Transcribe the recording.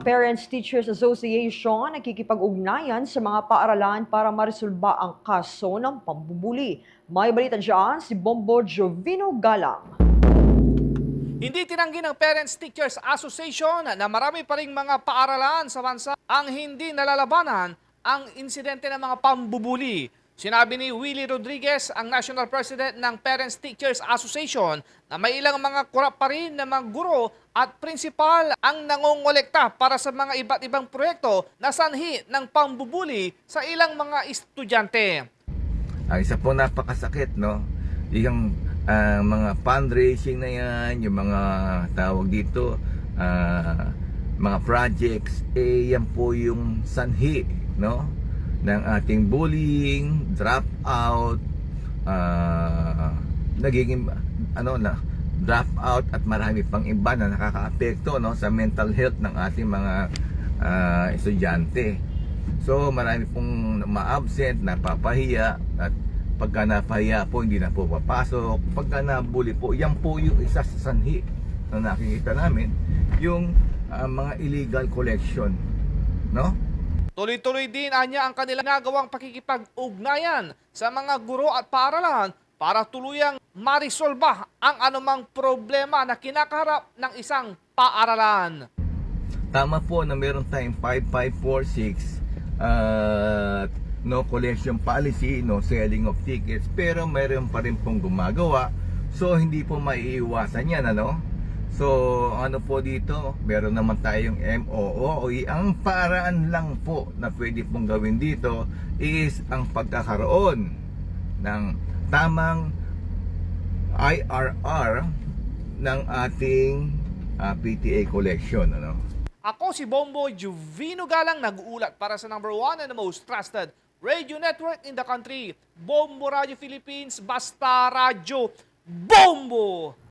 Parents Teachers Association nakikipag-ugnayan sa mga paaralan para maresolba ang kaso ng pambubuli. May balita dyan si Bombo Jovino Galang. Hindi tinanggi ng Parents Teachers Association na marami pa ring mga paaralan sa bansa ang hindi nalalabanan ang insidente ng mga pambubuli. Sinabi ni Willie Rodriguez, ang National President ng Parents Teachers Association, na may ilang mga kurap pa rin na mga guro at prinsipal ang nangongolekta para sa mga iba't ibang proyekto na sanhi ng pambubuli sa ilang mga estudyante. Ang isa po napakasakit, no? Yung ah, mga fundraising na yan, yung mga tawag dito, ah, mga projects, eh yan po yung sanhi, no? Ng ating bullying, dropout, ah, nagiging ano na dropout at marami pang iba na nakakaapekto no sa mental health ng ating mga ah, estudyante. So marami pong ma-absent, napapahiya at pagka napahiya po hindi na po papasok. Pagka nabully po, yan po yung isa sa sanhi na nakikita namin yung ah, mga illegal collection, no? Tuloy-tuloy din anya ang kanilang nagawang pakikipag-ugnayan sa mga guro at paaralan para tuluyang marisolba ang anumang problema na kinakaharap ng isang paaralan. Tama po na meron tayong 5546 at no collection policy, no selling of tickets, pero meron pa rin pong gumagawa. So hindi po maiiwasan yan, ano? So ano po dito, meron naman tayong MOO. Ang paraan lang po na pwede pong gawin dito is ang pagkakaroon ng tamang IRR ng ating ah, PTA collection, ano? Ako si Bombo Juvino Galang nag-uulat para sa number one and the most trusted radio network in the country. Bombo Radio Philippines, Basta Radio, Bombo!